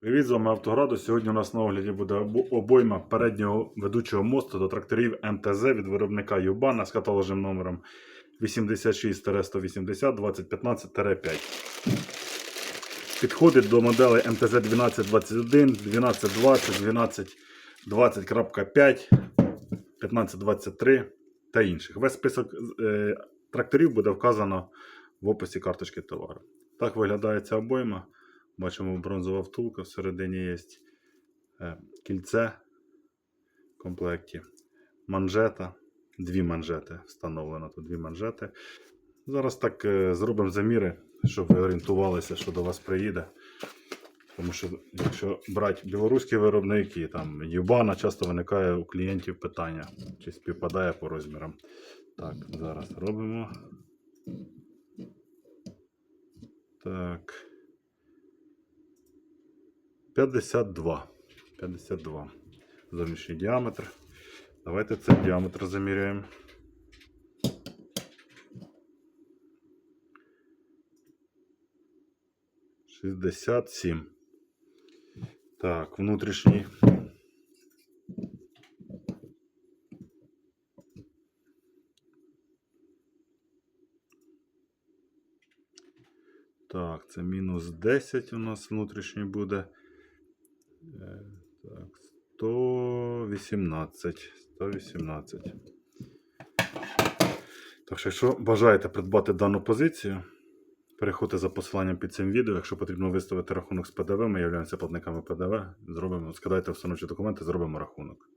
Привіт, з вами Автограду. Сьогодні у нас на огляді буде обойма переднього ведучого мосту до тракторів МТЗ від виробника Юбана з каталожним номером 86-180 2015-5. Підходить до моделей МТЗ 1221, 1220, 1220.5, 1523 та інших. Весь список е, тракторів буде вказано в описі карточки товару. Так виглядає ця обойма. Бачимо бронзова втулка, всередині є е, кільце в комплекті, манжета, дві манжети встановлено тут дві манжети. Зараз так е, зробимо заміри, щоб ви орієнтувалися, що до вас приїде. Тому що якщо брати білоруські виробники, там Юбана, часто виникає у клієнтів питання, чи співпадає по розмірам. Так, зараз робимо. Так. 52. 52. Зовнішній діаметр. Давайте цей діаметр заміряємо. Шістдесят сім. Так, внутрішній. Так, це мінус 10 у нас внутрішній буде. Так, 118. 118. Так що, якщо бажаєте придбати дану позицію, переходьте за посиланням під цим відео. Якщо потрібно виставити рахунок з ПДВ, ми являємося платниками ПДВ. Зробимо, скидайте встановчі документи, зробимо рахунок.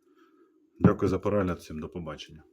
Дякую за перегляд, всім до побачення.